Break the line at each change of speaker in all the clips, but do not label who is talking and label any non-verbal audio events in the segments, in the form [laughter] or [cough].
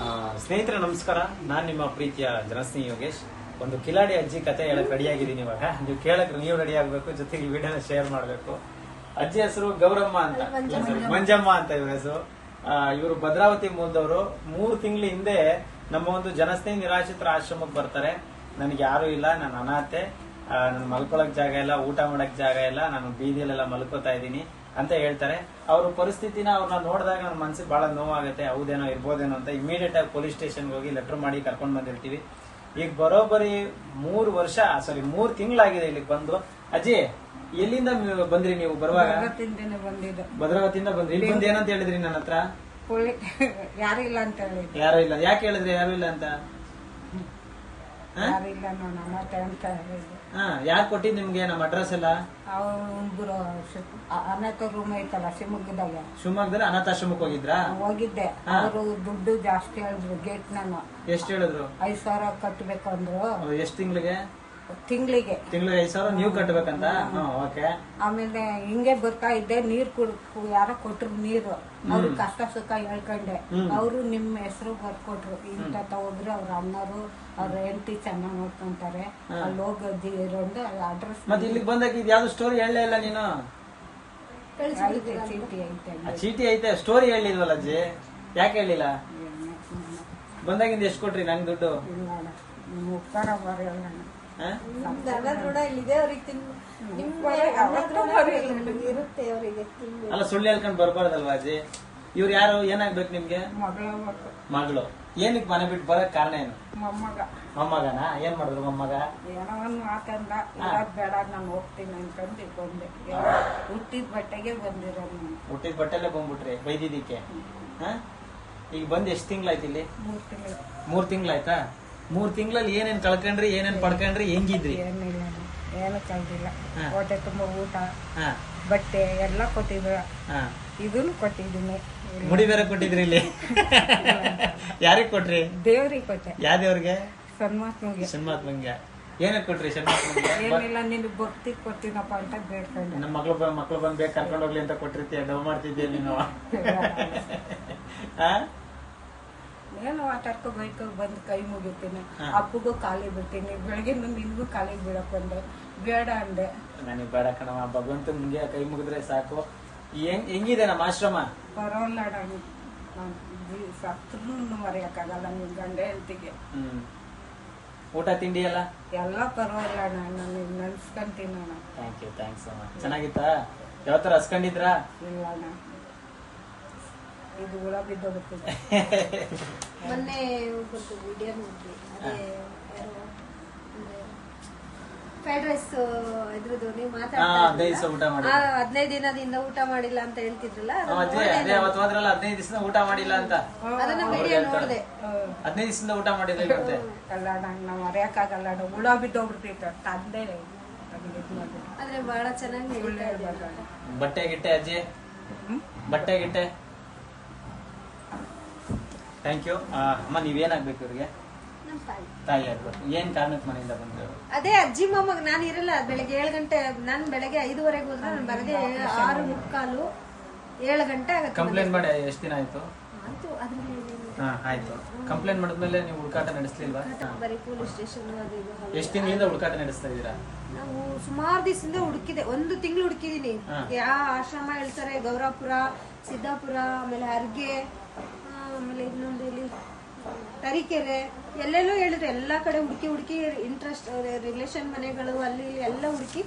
ಆ, ಸ್ನೇಹಿತರೆ ನಮಸ್ಕಾರ. ನಾನ್ ನಿಮ್ಮ ಪ್ರೀತಿಯ ಜನಸ್ನೇಹಿ ಯೋಗೇಶ್. ಒಂದು ಕಿಲಾಡಿ ಅಜ್ಜಿ ಕತೆ ಹೇಳಕ್ ರೆಡಿ ಆಗಿದ್ದೀನಿ ಇವಾಗ. ನೀವು ಕೇಳಕ್ ನೀವು ರೆಡಿ ಆಗ್ಬೇಕು. ಜೊತೆಗೆ ವಿಡಿಯೋನ ಶೇರ್ ಮಾಡ್ಬೇಕು. ಅಜ್ಜಿ ಹೆಸರು ಗೌರಮ್ಮ ಅಂತ. ಮಂಜಮ್ಮ. ಅಂತ ಇವ್ರ ಹೆಸರು. ಇವರು ಭದ್ರಾವತಿ ಮೂಲದವರು. ಮೂರು ತಿಂಗಳ ಹಿಂದೆ ನಮ್ಮ ಒಂದು ಜನಸ್ನೇಹಿ ನಿರಾಶ್ರಿತರ ಆಶ್ರಮಕ್ಕೆ ಬರ್ತಾರೆ. ನನಗೆ ಯಾರು ಇಲ್ಲ ನಾನು ಅನಾಥೆ. ನಾನು ಮಲ್ಕೊಳಕ್ ಜಾಗ ಇಲ್ಲ ಊಟ ಮಾಡಕ್ ಜಾಗ ಇಲ್ಲ ನಾನು ಬೀದಿಯಲ್ಲೆಲ್ಲ ಮಲ್ಕೋತಾ ಇದ್ದೀನಿ. ಅಂತ ಹೇಳ್ತಾರೆ. ಅವ್ರ ಪರಿಸ್ಥಿತಿನ ಅವ್ರನ್ನ ನೋಡಿದಾಗ ನನ್ನ ಮನ್ಸಿಗೆ ಬಹಳ ನೋವಾಗುತ್ತೆ ಹೌದೇನೋ ಇರ್ಬೋದೇನೋ ಅಂತ ಇಮಿಡಿಯೇಟ್ ಆಗಿ ಪೊಲೀಸ್ ಸ್ಟೇಷನ್ಗೆ ಹೋಗಿ ಲೆಟರ್ ಮಾಡಿ ಕರ್ಕೊಂಡ್ ಬಂದಿರ್ತೀವಿ. ಈಗ ಬರೋಬ್ಬರಿ ಮೂರು ವರ್ಷ ಸಾರಿ ಮೂರ್ ತಿಂಗಳಾಗಿದೆ ಇಲ್ಲಿಗೆ ಬಂದು. ಅಜ್ಜಿ ಎಲ್ಲಿಂದ ಬಂದ್ರಿ ನೀವು ಬರುವಾಗ? ಭದ್ರಾವತಿಯಿಂದ ಬಂದ್ರಿ. ಇಲ್ಲಿ ಬಂದು ಏನಂತ ಹೇಳಿದ್ರಿ ನನ್ನ ಹತ್ರ?
ಯಾರು ಇಲ್ಲ ಅಂತ
ಯಾರು ಇಲ್ಲ. ಯಾಕೆ ಹೇಳಿದ್ರಿ ಯಾರು ಇಲ್ಲ ಅಂತ? ಹಾ?
ಯಾರು ಇಲ್ಲ ನಾನು ಅನಾಥೆ
ಹಾ ಯಾರು ಕೊಟ್ಟಿದ್ ನಿಮ್ಗೆ ನಮ್ಮ ಅಡ್ರೆಸ್ ಎಲ್ಲ?
ಅವ್ರು ಇಬ್ರು ಅನಾಥ ರೂಮ್ ಐತಲ್ಲ ಶಿವಮೊಗ್ಗದಾಗ
ಶಿವಮೊಗ್ಗದಲ್ಲಿ ಅನಾಥಾಶ್ರಮಕ್ಕೆ ಹೋಗಿದ್ರಾ?
ಹೋಗಿದ್ದೆ. ಅವರು ದುಡ್ಡು ಜಾಸ್ತಿ ಹೇಳಿದ್ರು ಗೇಟ್ ನಾನು.
ಎಷ್ಟು ಹೇಳಿದ್ರು?
ಐದ್ ಸಾವಿರ ಕಟ್ಟಬೇಕು ಅಂದ್ರು.
ಎಷ್ಟು ತಿಂಗಳಿಗೆ?
ತಿಂಗಳಿಗೆ.
ತಿಂಗಳಿಗೆ ಐದು ಸಾವಿರ ನೀವು ಕಟ್ಟಬೇಕಂತ ಓಕೆ
ಆಮೇಲೆ ಹಿಂಗೆ ಬರ್ತಾ ಇದ್ದೆ ನೀರ್ ಕುಡ್ ಯಾರೋ ಕೊಟ್ರು ನೀರು. ಅವ್ರು ಕಷ್ಟ ಸುಖ ಹೇಳ್ಕೊಂಡೆ. ಅವರು ನಿಮ್ಮ ಹೆಸರು ಬರ್ಕೊಟ್ರು. ಇಂತ ಹೋಗ್ರಿ ಅವ್ರ ಅಣ್ಣರು ಅವ್ರ ಹೆಂಡತಿ ಚೆನ್ನಾಗ್ ನೋಡ್ಕೊಂತಾರೆ. ಅಲ್ಲಿ ಹೋಗಿ ಇರೋದು ಅಡ್ರೆಸ್
ಮತ್ತೆ ಇಲ್ಲಿಗೆ ಬಂದಾಗ ಇದು ಯಾವ್ದು ಸ್ಟೋರಿ ಹೇಳಲೇ ಇಲ್ಲ ನೀನು?
ಐತೆ ಚೀಟಿ ಐತೆ
ಆ ಚೀಟಿ ಐತೆ ಸ್ಟೋರಿ ಹೇಳಿಲ್ವಲ್ಲ ಅಜ್ಜಿ? ಯಾಕೆ ಹೇಳಿಲ್ಲ ಬಂದಾಗಿಂದ ಎಷ್ಟು ಕೊಟ್ರಿ ನಂಗೆ ದುಡ್ಡು?
ಇಲ್ಲ ಉಪ್ಕಾರ ಬರೋಣ
ಅಲ್ಲ ಸುಳ್ಳು ಹೇಳ್ಕೊಂಡ್ ಬರ್ಬಾರ್ದಲ್ವಾ ಅಜ್ಜಿ? ಇವ್ರು ಯಾರು ಏನಾಗ್ಬೇಕು ನಿಮ್ಗೆ?
ಮಗಳ
ಮಗಳು. ಏನಕ್ಕೆ ಮನೆ ಬಿಟ್ಟು ಬರಕ್ ಕಾರಣ ಏನು?
ಮೊಮ್ಮಗ.
ಮೊಮ್ಮಗನ? ಏನ್ ಮಾಡಿದ್ರು ಮೊಮ್ಮಗ?
ಏನೋ ಒಂದು ಮಾತಂದ. ಇರೋದ್ ಬೇಡ ನಾನು ಹೋಗ್ತೀನಿ ಅನ್ಕೊಂಡು ಬಂದೆ ಹುಟ್ಟಿದ ಬಟ್ಟೆಗೆ ಬಂದಿರೋ
ಹುಟ್ಟಿದ ಬಟ್ಟೆಲ್ಲೇ ಬಂದ್ಬಿಟ್ರಿ ಬೈದಿದ್ದಕ್ಕೆ? ಹಾ? ಈಗ ಬಂದ್ ಎಷ್ಟ್ ತಿಂಗ್ಳಾಯ್ತು ಇಲ್ಲಿ?
ಮೂರು ತಿಂಗಳು.
ಮೂರ್ ತಿಂಗ್ಳಾಯ್ತಾ? ಮೂರ್ ತಿಂಗಳಲ್ಲಿ ಏನೇನ್ ಕಳ್ಕೊಂಡ್ರಿ ಏನೇನ್ ಪಡ್ಕೊಂಡ್ರಿ ಹೆಂಗಿದ್ರಿ?
ಏನಿಲ್ಲ ಏನು ಕಲ್ತಿಲ್ಲ
ಹಾ.
ಹೊಟ್ಟೆ ತುಂಬ ಊಟ
ಹಾ.
ಬಟ್ಟೆ ಎಲ್ಲ ಕೊಟ್ಟಿದ್ರು.
ಹಾ.
ಇದನ್ನು ಕೊಟ್ಟಿದ್ದೀನಿ.
ಮುಡಿ ಬೇರೆ ಕೊಟ್ಟಿದ್ರಿ ಇಲ್ಲಿ. ಯಾರಿಗೆ ಕೊಟ್ರಿ?
ದೇವ್ರಿಗೆ ಕೊಟ್ಟೆ.
ಯಾವ್ದೇವ್ರಿಗೆ
ಸನ್ಮಾತ್ಮಗೆ.
ಶನ್ಮಾತ್ಮಂಗೆ ಏನಕ್ಕೆ ಕೊಟ್ರಿ ಶನ್ಮಾತ್ಮಂಗೆ
ಏನಿಲ್ಲ ನಿನ್ ಭಕ್ತಿ ಕೊಡ್ತೀನಪ್ಪ ಅಂತ ಬೇಡ್ಕೊಂಡೆ.
ನಮ್ಮ ಮಕ್ಳು ಬ- ಮಕ್ಳು ಬಂದ್ ಬೇಕು ಕರ್ಕೊಂಡು ಹೋಗ್ಲಿ ಅಂತ ಕೊಟ್ಟಿರ್ತೀಯ ಡವ್ ಮಾಡ್ತಿದ್ದೆ ನೀನು. ಆ?
ಏನು ಆಟಾಡ್ಕೊ ಬೈಕೋ ಬಂದು ಕೈ ಮುಗಿತೀನಿ. ಅಪ್ಪಗೂ ಕಾಲಿಗೆ ಬಿಡ್ತೀನಿ. ಬೆಳಗಿಂದ ನಿನ್ಗೂ ಕಾಲಿಗೆ ಬಿಡಕ್ ಬಂದೆ. ಬೇಡ ಅಂದೆ.
ನನಗೆ ಬೇಡ ಕಣವ ಭಗವಂತ ನಿಮಗೆ ಕೈ ಮುಗಿದ್ರೆ ಸಾಕು. ಹೆಂಗ್ ಹೆಂಗಿದೆ ನಮ್ಮ ಆಶ್ರಮ?
ಪರವಾಗಿಲ್ಲ ಸತ್ರು ಮರೆಯಕ್ಕಾಗಲ್ಲ ನಿನ್ ಗಂಡ ಹೆಂಡತಿಗೆ.
ಊಟ ತಿಂಡಿ ಎಲ್ಲ?
ಎಲ್ಲ ಪರವಾಗಿಲ್ಲ ನಾನು ನಾನು ನೆನ್ಸ್ಕೊಂತೀನಿ ಅಣ್ಣ.
ಥ್ಯಾಂಕ್ ಯು ಥ್ಯಾಂಕ್ಸ್ ಅಮ್ಮ ಚೆನ್ನಾಗಿತ್ತಾ? ಯಾವತ್ತರ ಹಸ್ಕೊಂಡಿದ್ರಾ?
ಇಲ್ಲ ಅಣ್ಣ. ಇದು ಹುಳ ಬಿದ್ದೋಗುತ್ತಿದೆ [laughs]
ಮೊನ್ನೆ ಒಂದು ವಿಡಿಯೋ ನೋಡಿದ್ವಿ. ಅದೇ ಯಾರು ಫ್ರೈಡ್ ರೈಸ್ ಇದ್ರದ್ದು ನೀವು
ಮಾತಾಡ್ತಾ ಹದಿನೈದು
ದಿನದಿಂದ ಊಟ ಮಾಡಿಲ್ಲ ಅಂತ ಹೇಳ್ತಿದ್ರಲ್ಲ?
ಹದಿನೈದು ದಿವಸ ಊಟ ಮಾಡಿಲ್ಲ ಅಂತ.
ಅದನ್ನ ವಿಡಿಯೋ ನೋಡಿದೆ.
ಹದಿನೈದು ದಿವಸದಿಂದ ಊಟ ಮಾಡಿಲ್ಲ ಇವತ್ತೆ
ಅಲ್ಲ ಅಣ್ಣ ನಾವು ಮರೆಯಕ್ಕಾಗಲ್ಲ ಅಣ್ಣ ಹುಳ ಬಿದ್ದೋಗ್ಬಿಡ್ತೈತೆ ತಂದೆ.
ಆದ್ರೆ ಬಹಳ ಚೆನ್ನಾಗಿ
ಬಟ್ಟೆ ಗಿಟ್ಟೆ ಅಜ್ಜಿ? ಬಟ್ಟೆ ಗಿಟ್ಟೆ? ಥ್ಯಾಂಕ್ ಯು ಅಮ್ಮ ನೀವೇನಾಗ್ಬೇಕು ಇವ್ರಿಗೆ?
ತಾಯಿ.
ತಾಯಿ ಆಗ್ಬೇಕು. ಏನ್ ಕಾರಣಕ್ಕೆ ಮನೆಯಿಂದ ಬಂದ್ರು
ಅದೇ ಅಜ್ಜಿ ಮೊಮ್ಮಗ ನಾನು ಇರಲ್ಲ. ಬೆಳಗ್ಗೆ ಏಳು ಗಂಟೆ ನಾನು ಬೆಳಗ್ಗೆ ಐದುವರೆಗೆ ಹೋದ್ರೆ ನಾನು ಬರದೆ ಆರು ಮುಕ್ಕಾಲು ಏಳು ಗಂಟೆ ಆಗತ್ತೆ
ಕಂಪ್ಲೇಂಟ್ ಮಾಡಿ ಎಷ್ಟು ದಿನ ಆಯ್ತು?
ಆಯ್ತು ಅದ್ರಲ್ಲಿ ಏನಿಲ್ಲ.
ಹಾ ಆಯ್ತು. ಕಂಪ್ಲೇಂಟ್ ಮಾಡಿದ್ಮೇಲೆ ನೀವು ಹುಡುಕಾಟ ನಡೆಸ್ಲಿಲ್ವಾ?
ಬರೀ ಪೊಲೀಸ್ ಸ್ಟೇಷನ್ ಅದು ಇದು ಹೌದು.
ಎಷ್ಟು ದಿನದಿಂದ ಹುಡುಕಾಟ ನಡೆಸ್ತಾ ಇದ್ದೀರಾ?
ನಾವು ಸುಮಾರು ದಿವಸದಿಂದ ಹುಡುಕಿದೆ. ಒಂದು ತಿಂಗಳು ಹುಡುಕಿದೀನಿ.
ಹಾ.
ಯಾವ ಆಶ್ರಮ ಹೇಳ್ತಾರೆ ಗೌರಾಪುರ ಸಿದ್ದಾಪುರ ಆಮೇಲೆ ಅರ್ಗೆ ಆಮೇಲೆ ಇನ್ನೊಂದು ಇಲ್ಲಿ ತರೀಕೆರೆ ಎಲ್ಲೆಲ್ಲೋ ಹೇಳಿದ್ರು ಎಲ್ಲ ಕಡೆ ಹುಡುಕಿ ಹುಡುಕಿ ಇಂಟ್ರೆಸ್ಟ್ ರಿಲೇಷನ್ ಮನೆಗಳು ಅಲ್ಲಿ ಎಲ್ಲ ಹುಡುಕಿ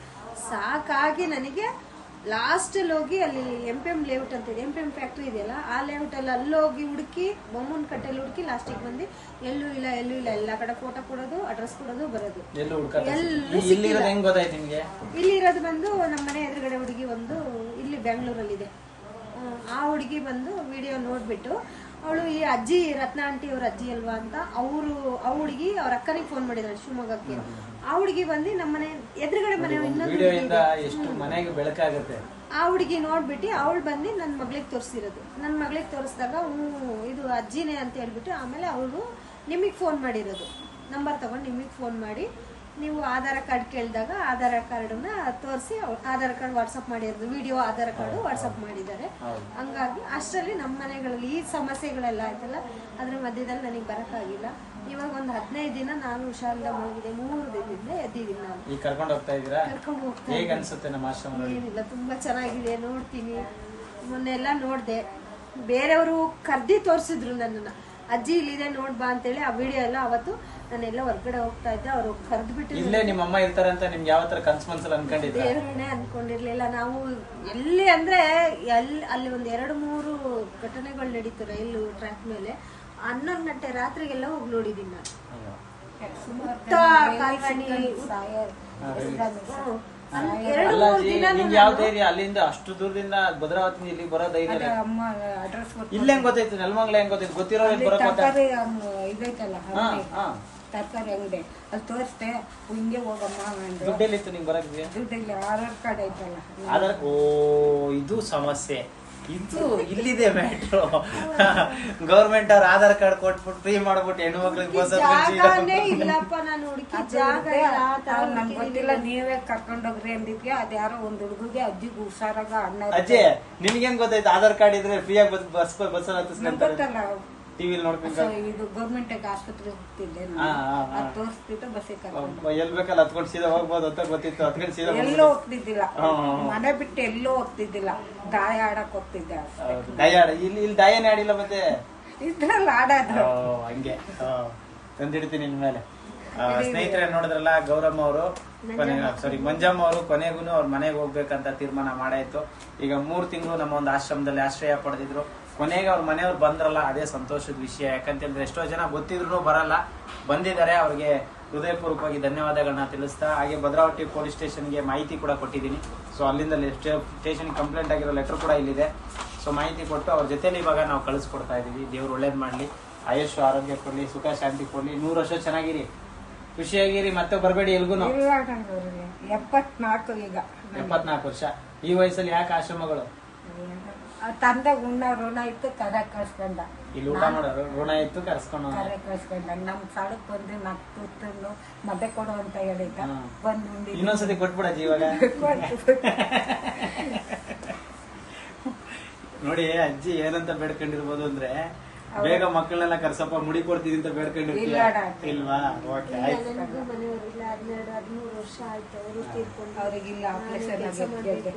ಸಾಕಾಗಿ ನನಗೆ ಲಾಸ್ಟಲ್ಲಿ ಹೋಗಿ ಅಲ್ಲಿ ಎಂ ಪಿ ಎಂ ಲೇಔಟ್ ಅಂತ ಇದೆ. ಎಂ ಪಿ ಎಂ ಫ್ಯಾಕ್ಟ್ರಿ ಇದೆಯಲ್ಲ ಆ ಲೇಔಟ್ ಅಲ್ಲಿ ಅಲ್ಲಿ ಹೋಗಿ ಹುಡುಕಿ ಬೊಮ್ಮನ ಕಟ್ಟೆಲ್ಲಿ ಹುಡುಕಿ ಲಾಸ್ಟಿಗೆ ಬಂದು ಎಲ್ಲೂ ಇಲ್ಲ ಎಲ್ಲೂ ಇಲ್ಲ ಎಲ್ಲ ಕಡೆ ಫೋಟೋ ಕೊಡೋದು ಅಡ್ರೆಸ್ ಕೊಡೋದು ಬರೋದು.
ಇಲ್ಲಿ ಇರೋದು
ಬಂದು ನಮ್ಮ ಮನೆ ಎದುರುಗಡೆ ಹುಡುಗಿ ಒಂದು ಇಲ್ಲಿ ಬೆಂಗಳೂರಲ್ಲಿದೆ ಆ ಹುಡುಗಿ ಬಂದು ವಿಡಿಯೋ ನೋಡ್ಬಿಟ್ಟು ಅವಳು ಈ ಅಜ್ಜಿ ರತ್ನ ಆಂಟಿ ಅವ್ರ ಅಜ್ಜಿ ಅಲ್ವಾ ಅಂತ ಅವರು ಅವಳಿಗೆ ಹುಡುಗಿ ಅವ್ರ ಅಕ್ಕನಿಗೆ ಫೋನ್ ಮಾಡಿದಾಳೆ ಶಿವಮೊಗ್ಗಕ್ಕೆ. ಆ ಹುಡುಗಿ ಬಂದು ನಮ್ಮ ಮನೆ ಎದುರುಗಡೆ ಮನೆ ಇನ್ನೊಂದು
ಮನೆಗೆ ಬೆಳಕಾಗುತ್ತೆ.
ಆ ಹುಡುಗಿ ನೋಡ್ಬಿಟ್ಟು ಅವಳು ಬಂದು ನನ್ನ ಮಗಳಿಗೆ ತೋರಿಸಿರೋದು. ನನ್ನ ಮಗಳಿಗೆ ತೋರಿಸಿದಾಗ ಹ್ಞೂ ಇದು ಅಜ್ಜಿನೇ ಅಂತ ಹೇಳ್ಬಿಟ್ಟು ಆಮೇಲೆ ಅವಳು ನಿಮಗೆ ಫೋನ್ ಮಾಡಿರೋದು. ನಂಬರ್ ತಗೊಂಡು ನಿಮಗೆ ಫೋನ್ ಮಾಡಿ ನೀವು ಆಧಾರ್ ಕಾರ್ಡ್ ಕೇಳಿದಾಗ ಆಧಾರ್ ಕಾರ್ಡನ್ನ ತೋರಿಸಿ ಆಧಾರ್ ಕಾರ್ಡ್ ವಾಟ್ಸಪ್ ಮಾಡಿರೋದು ವಿಡಿಯೋ ಆಧಾರ್ ಕಾರ್ಡು ವಾಟ್ಸಪ್ ಮಾಡಿದ್ದಾರೆ. ಹಂಗಾಗಿ ಅಷ್ಟರಲ್ಲಿ ನಮ್ಮ ಮನೆಗಳಲ್ಲಿ ಈ ಸಮಸ್ಯೆಗಳೆಲ್ಲ ಆಯ್ತಲ್ಲ ಅದ್ರ ಮಧ್ಯದಲ್ಲಿ ನನಗೆ ಬರೋಕ್ಕಾಗಿಲ್ಲ. ಇವಾಗ ಒಂದು ಹದಿನೈದು ದಿನ ನಾನು ಹುಷಾರಿಂದ ಮಲಗಿದೆ ಮೂರು ದಿನದಿಂದ ಎದ್ದಿದ್ದೀನಿ ನಾನು.
ಈಗ ಕರ್ಕೊಂಡು ಹೋಗ್ತಾ ಇದ್ದೀರಾ?
ಕರ್ಕೊಂಡು ಹೋಗ್ತಾ
ಹೇಗೆ ಅನ್ಸುತ್ತೆ ನಮ್ಮ ಆಶ್ರಮ
ಏನಿಲ್ಲ ತುಂಬಾ ಚೆನ್ನಾಗಿದೆ ನೋಡ್ತೀನಿ. ಮೊನ್ನೆಲ್ಲ ನೋಡ್ದೆ. ಬೇರೆಯವರು ಕರ್ದಿ ತೋರಿಸಿದ್ರು ನನ್ನನ್ನ. ಅಜ್ಜಿ ಇಲ್ಲಿದೆ ನೋಡ್ ಬಾ ಅಂತೇಳಿ ಆ ವಿಡಿಯೋ ಎಲ್ಲ ಅವತ್ತು ನಾನೆಲ್ಲ ಹೊರ್ಗಡೆ ಹೋಗ್ತಾ ಇದ್ದೆ ಅವ್ರು ಕರೆದು ಬಿಟ್ಟು
ಇಲ್ಲೇ ನಿಮ್ಮ ಅಮ್ಮ ಇರ್ತಾರೆ ಅಂತ ನಿಮ್ಗೆ ಯಾವ ತರ ಕನ್ಸ್ ಮನ್ಸಲ್ಲಿ ಅನ್ಕೊಂಡಿದ್ದೆ
ದೇವ್ರನ್ನೇ ಅನ್ಕೊಂಡಿರ್ಲಿಲ್ಲ. ನಾವು ಎಲ್ಲಿ ಅಂದ್ರೆ ಎಲ್ಲಿ ಅಲ್ಲಿ ಒಂದ್ ಎರಡು ಮೂರು ಘಟನೆಗಳು ನಡೀತು ರೈಲು ಟ್ರ್ಯಾಕ್ ಮೇಲೆ. ಹನ್ನೊಂದು ಗಂಟೆ ರಾತ್ರಿಗೆಲ್ಲ ಹೋಗಿ ನೋಡಿದೀನಿ ನಾನು. ಕಾಲ್ವಣಿ,
ಯಾವ ಧೈರ್ಯ ಅಲ್ಲಿಂದ ಅಷ್ಟು ದೂರದಿಂದ ಭದ್ರಾವತಿ ಇಲ್ಲಿ ಬರೋ ಧೈರ್ಯ ಇಲ್ಲ.
ಅಮ್ಮ ಅಡ್ರೆಸ್
ಇಲ್ಲೇ ಹೆಂಗ್ ಗೊತ್ತಾಯ್ತು ನೆಲಮಂಗ್ಲ ಹೆಂಗ್ ಗೊತ್ತಾಯ್ತು ಗೊತ್ತಿರೋ
ಇದೈತಲ್ಲ
ಹಾ
ತರಕಾರಿ ಅಂಗಡಿ. ಅಲ್ಲಿ ತೋರಿಸ್ದೆ ಹಿಂಗೆ ಹೋಗಮ್ಮ ದುಡ್ಡಲ್ಲಿ
ದುಡ್ಡೆಲ್ಲಿತ್ತು ನಿಂಗೆ ಬರಕ್ಕೆ?
ದುಡ್ಡಿಲ್ಲ ಆಧಾರ್ ಕಾರ್ಡ್ ಐತಲ್ಲ.
ಆಧಾರ್ ಓ ಇದು ಸಮಸ್ಯೆ. ಇದು ಇಲ್ಲಿದೆ ಮ್ಯಾಟ್ರು ಗೌರ್ಮೆಂಟ್ ಅವ್ರ ಆಧಾರ್ ಕಾರ್ಡ್ ಕೊಟ್ಬಿಟ್ಟು ಫ್ರೀ ಮಾಡ್ಬಿಟ್ಟು ಹೆಣ್ಣು ಮಕ್ಳಿಗೆ ಬಸ್
ಜಾಗನೇ ಇಲ್ಲಪ್ಪ ನಾನು ಹುಡುಕಿ ಜಾಗ
ನನ್ಗೆ ಗೊತ್ತಿಲ್ಲ ನೀವೇ ಕರ್ಕೊಂಡೋಗ್ರಿ ಅಂದಿದ್ಗೆ ಅದ್ಯಾರೋ ಒಂದ್ ಹುಡುಗಿಗೆ ಅಜ್ಜಿಗೆ ಹುಷಾರಾಗ ಅಣ್ಣ
ಅಜ್ಜಿ ನಿನ್ಗೇನ್ ಗೊತ್ತಾಯ್ತು? ಆಧಾರ್ ಕಾರ್ಡ್ ಇದ್ರೆ ಫ್ರೀಯಾಗಿ ಬಸ್ ಬಸ್ ಬಸ್ ಹತ್ತಿಸ್ಕೊಂತಾರೆ
ಗೊತ್ತಲ್ಲ.
ಟಿವಿಲಿ
ನೋಡ್ಬೇಕು ಇದು ಗೌರ್ಮೆಂಟ್ ಆಸ್ಪತ್ರೆ ಹೋಗ್ತಿದ್ದೆ ನಾನು. ತೋರಿಸ್ತಿತ್ತು ಬಸ್ಸಿಗೆ ಕರ್ಕೊಂಡು
ಎಲ್ ಬೇಕಲ್ಲ ಹತ್ಕೊಂಡು ಸೀದಾ ಹೋಗ್ಬೋದು ಅಂತ ಗೊತ್ತಿತ್ತು ಹತ್ಕೊಂಡು ಸೀದಾ
ಎಲ್ಲೋ ಹೋಗ್ತಿದ್ದಿಲ್ಲ. ಮನೆ ಬಿಟ್ಟು ಎಲ್ಲೋ ಹೋಗ್ತಿದ್ದಿಲ್ಲ. ದಾಯ ಆಡಕ್ ಹೋಗ್ತಿದ್ದೆ
ಹೌದು. ಆಡ ಇಲ್ಲಿ ಇಲ್ಲಿ ದಯನೇ ಆಡಿಲ್ಲ ಮತ್ತೆ?
ಇದ್ರಲ್ಲಿ ಆಡೋದು.
ಹಂಗೆ. ತಂದಿಡ್ತೀನಿ ನಿನ್ ಮೇಲೆ. ಸ್ನೇಹಿತರೆ ನೋಡಿದ್ರಲ್ಲ ಗೌರಮ್ಮ ಅವರು ಕೊನೆ ಸಾರಿ ಮಂಜಮ್ಮ ಅವರು ಕೊನೆಗೂ ಅವ್ರ ಮನೆಗೆ ಹೋಗ್ಬೇಕಂತ ತೀರ್ಮಾನ ಮಾಡಾಯ್ತು. ಈಗ ಮೂರ್ ತಿಂಗಳು ನಮ್ಮ ಒಂದು ಆಶ್ರಮದಲ್ಲಿ ಆಶ್ರಯ ಪಡೆದಿದ್ರು. ಕೊನೆಗೆ ಅವ್ರ ಮನೆಯವ್ರು ಬಂದ್ರಲ್ಲ ಅದೇ ಸಂತೋಷದ ವಿಷಯ. ಯಾಕಂತಂದ್ರೆ ಎಷ್ಟೋ ಜನ ಗೊತ್ತಿದ್ರು ಬರಲ್ಲ. ಬಂದಿದ್ದಾರೆ ಅವ್ರಿಗೆ ಹೃದಯಪೂರ್ವಕವಾಗಿ ಧನ್ಯವಾದಗಳನ್ನ ತಿಳಿಸ್ತಾ ಹಾಗೆ ಭದ್ರಾವತಿ ಪೊಲೀಸ್ ಸ್ಟೇಷನ್ಗೆ ಮಾಹಿತಿ ಕೂಡ ಕೊಟ್ಟಿದ್ದೀನಿ. ಸೊ ಅಲ್ಲಿಂದ ಸ್ಟೇಷನ್ ಕಂಪ್ಲೇಂಟ್ ಆಗಿರೋ ಲೆಟರ್ ಕೂಡ ಇಲ್ಲಿದೆ. ಸೊ ಮಾಹಿತಿ ಕೊಟ್ಟು ಅವ್ರ ಜೊತೆಲಿ ಇವಾಗ ನಾವು ಕಳಿಸ್ಕೊಡ್ತಾ ಇದೀವಿ ದೇವ್ರು ಒಳ್ಳೇದು ಮಾಡಲಿ. ಆಯುಷ್ ಆರೋಗ್ಯ ಕೊಡಲಿ ಸುಖ ಶಾಂತಿ ಕೊಡಲಿ. ನೂರು ವರ್ಷ ಚೆನ್ನಾಗಿರಿ. ಖುಷಿಯಾಗಿರಿ ಮತ್ತೆ ಬರಬೇಡಿ ಎಲ್ಗೂ
ಎಪ್ಪತ್ನಾಲ್ಕು ಈಗ.
ಎಪ್ಪತ್ನಾಲ್ಕು ವರ್ಷ. ಈ ವಯಸ್ಸಲ್ಲಿ ಯಾಕೆ ಆಶ್ರಮಗಳು?
ತಂದೆ ಉಣ್ಣ ಋಣ ಇತ್ತು ಕರೆ ಕಳ್ಸ್ಕೊಂಡ.
ಇಲ್ಲಿ ಊಟ ಮಾಡೋರು ಋಣ ಇತ್ತು ಕರ್ಸ್ಕೊಂಡು
ಕರೆ ಕಳ್ಸ್ಕೊಂಡ. ನಮ್ ಸಾಲಕ್ ಬಂದು ನಾಕ್ ತುತ್ತನ್ನು ಮದ್ದೆ ಕೊಡು ಅಂತ ಹೇಳಿದ್ದ. ಬಂದು ಉಂಡಿ
ಇನ್ನೊಂದ್ಸತಿ ಕೊಟ್ಬಿಡ ಇವಾಗ. ನೋಡಿ ಅಜ್ಜಿ ಏನಂತ ಬೇಡ್ಕೊಂಡಿರ್ಬೋದು ಅಂದ್ರೆ ಬೇಗ ಮಕ್ಕಳನ್ನೆಲ್ಲ ಕರ್ಸಪ್ಪ ಮುಡಿ ಕೊಡ್ತೀನಿ ಅಂತ ಬೇಡ್ಕೊಂಡಿರ್ತೀಯ
ಅಣ್ಣ.
ಇಲ್ವಾ? ಓಕೆ ಆಯ್ತು.
ನನಗೂ ಮನೆಯವರಿಲ್ಲ ಹನ್ನೆರಡು ಹದಿಮೂರು ವರ್ಷ ಆಯ್ತು ಅವರು ತೀರ್ಕೊಂಡು.
ಅವ್ರಿಗಿಲ್ಲ ಆಪರೇಷನ್
ಕೆಲಸ ಮಾಡಬೇಕು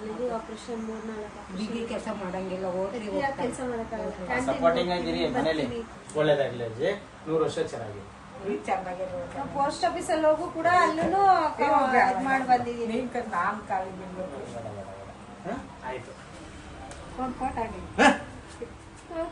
ನನಗೂ ಆಪರೇಷನ್ ಮೂರ್ನಾಲ್ಕು
ಬಿಗಿ ಕೆಲಸ ಮಾಡಂಗಿಲ್ಲ ಓದಿ
ಕೆಲಸ ಮಾಡಕ್ಕಾಗಲ್ಲ.
ಸಪೋರ್ಟಿಂಗ್ ಆಗಿರಿ ಮನೇಲಿ. ಒಳ್ಳೇದಾಗ್ಲಿ ಅಜ್ಜಿ. ನೂರು ವರ್ಷ ಚೆನ್ನಾಗಿ.
ಪೋಸ್ಟ್ ಆಫೀಸ್ ಅಲ್ಲಿ ಹೋಗು ಕೂಡ ಅಲ್ಲೂ ಮಾಡಿ ಬಂದಿದ್ದೀನಿ.
ನೀನ್ ಕಾಲಿಗೆ
ಆಯ್ತು.
ಫೋನ್ ಆಗಿ
ಹ?
ಹ.